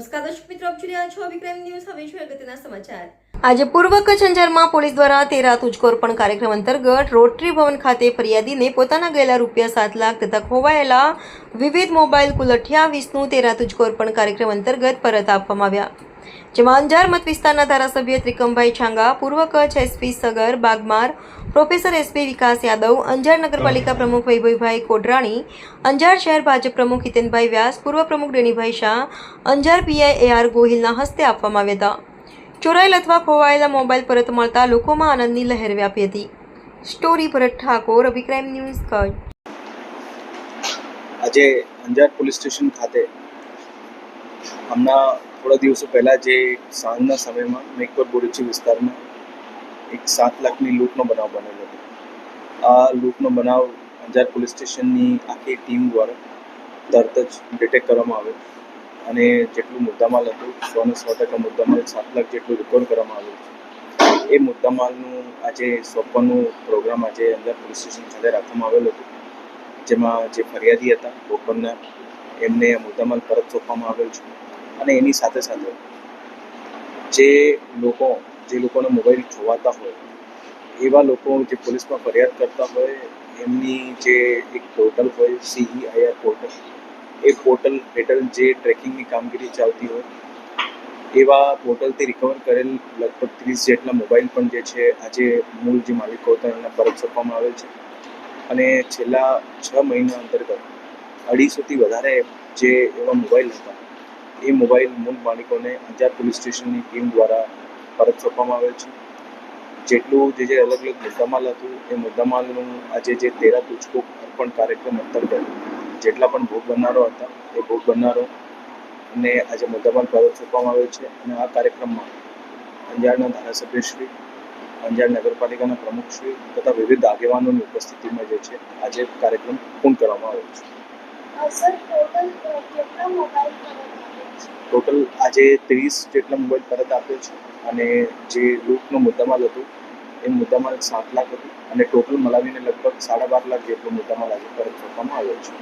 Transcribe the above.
નમસ્કાર દર્શક મિત્રો, આપ જોઈ રહ્યા છો અભિપ્રાય ન્યૂઝ. હવે જોઈએ અગત્યના સમાચાર. આજે પૂર્વ કચ્છ અંજારમાં પોલીસ દ્વારા તેરા તુજકોરપણ કાર્યક્રમ અંતર્ગત રોટરી ભવન ખાતે ફરિયાદીને પોતાના ગયેલા રૂપિયા સાત લાખ તથા ખોવાયેલા વિવિધ મોબાઈલ કુલ અઠ્યાવીસનું તેરા તુજકોરપણ કાર્યક્રમ અંતર્ગત પરત આપવામાં આવ્યા. જેમાં અંજાર મત વિસ્તારના ધારાસભ્ય ત્રિકમભાઈ છાંગા, પૂર્વ Kutch SP Sagar, Bagmar, professor SP Vikas Yadav, Anjar નગરપાલિકા પ્રમુખ વૈભવભાઈ કોડરાણી, અંજાર શહેર ભાજપ પ્રમુખ હિતેનભાઈ વ્યાસ, પૂર્વ પ્રમુખ ડેનીભાઈ શાહ, અંજાર પીઆઈ એ ગોહિલના હસ્તે આપવામાં આવ્યા હતા. ચોરાયેલ અથવા ખોવાયેલા મોબાઈલ પરત મળતા લોકોમાં આનંદની લહેર વ્યાપી હતી. સ્ટોરી ભરત ઠાકોર, અભિક્રાઇમ ન્યૂઝ કચ્છ. આજે અંજાર પોલીસ સ્ટેશન ખાતે હમણાં થોડા દિવસો પહેલાં જે સાંજના સમયમાં મેકપર બોરીચી વિસ્તારમાં એક સાત લાખની લૂંટનો બનાવ બનેલો હતો. આ લૂંટનો બનાવ અંજાર પોલીસ સ્ટેશનની આખી ટીમ દ્વારા તરત જ ડિટેક્ટ કરવામાં આવ્યો અને જેટલું મુદ્દામાલ હતું, સો સો ટકા મુદ્દામાલ, સાત લાખ જેટલું રિકવર કરવામાં આવ્યું છે એ મુદ્દામાલનું આજે સોંપવાનું પ્રોગ્રામ આજે અંજાર પોલીસ સ્ટેશન ખાતે રાખવામાં આવેલો હતો. જેમાં જે ફરિયાદી હતા બોપરના એમને મુદ્દામાલ પરત સોંપવામાં આવેલ છે. અને એની સાથે સાથે જે લોકો, જે લોકોને મોબાઈલ જોવાતા હોય, એવા લોકો જે પોલીસમાં ફરિયાદ કરતા હોય, એમની જે એક પોર્ટલ હોય સીઈઆઈઆર પોર્ટલ એ પોર્ટલ હેઠળ જે ટ્રેકિંગની કામગીરી ચાલતી હોય, એવા પોર્ટલથી રિકવર કરેલ લગભગ ત્રીસ જેટલા મોબાઈલ પણ જે છે, આજે મૂળ જે માલિકો હતા, એના પરત સોંપવામાં આવેલ છે. અને છેલ્લા છ મહિના અંતર્ગત અઢીસોથી વધારે જે એવા મોબાઈલ હતા એ મોબાઈલ મૂળ માલિકોને અંજાર પોલીસ સ્ટેશનની ટીમ દ્વારા પરત સોંપવામાં આવે છે. જેટલું જે જે અલગ અલગ મુદ્દામાલ હતું, એ મુદ્દામાલનું આજે જે તેરા તુચકો અર્પણ કાર્યક્રમ અંતર્ગત જેટલા પણ ભોગ બનનારો હતા, એ ભોગ બનનારો ને આજે મુદ્દામાલ પરત સોંપવામાં આવે છે. અને આ કાર્યક્રમમાં અંજારના ધારાસભ્યશ્રી અંજાર નગરપાલિકાના પ્રમુખશ્રી તથા વિવિધ આગેવાનોની ઉપસ્થિતિમાં જે છે, આજે કાર્યક્રમ પૂર્ણ કરવામાં આવ્યો છે. સર, ટોટલ કેટલા મોબાઈલ ટોટલ આજે ત્રીસ જેટલા મોબાઈલ પરત આપ્યો છે અને જે લૂંટનો મુદ્દામાલ હતું, એ મુદ્દામાલ સાત લાખ હતું અને ટોટલ મલાવીને લગભગ સાડા બાર લાખ જેટલો મુદ્દામાલ આજે પરત કરવામાં આવ્યો છે.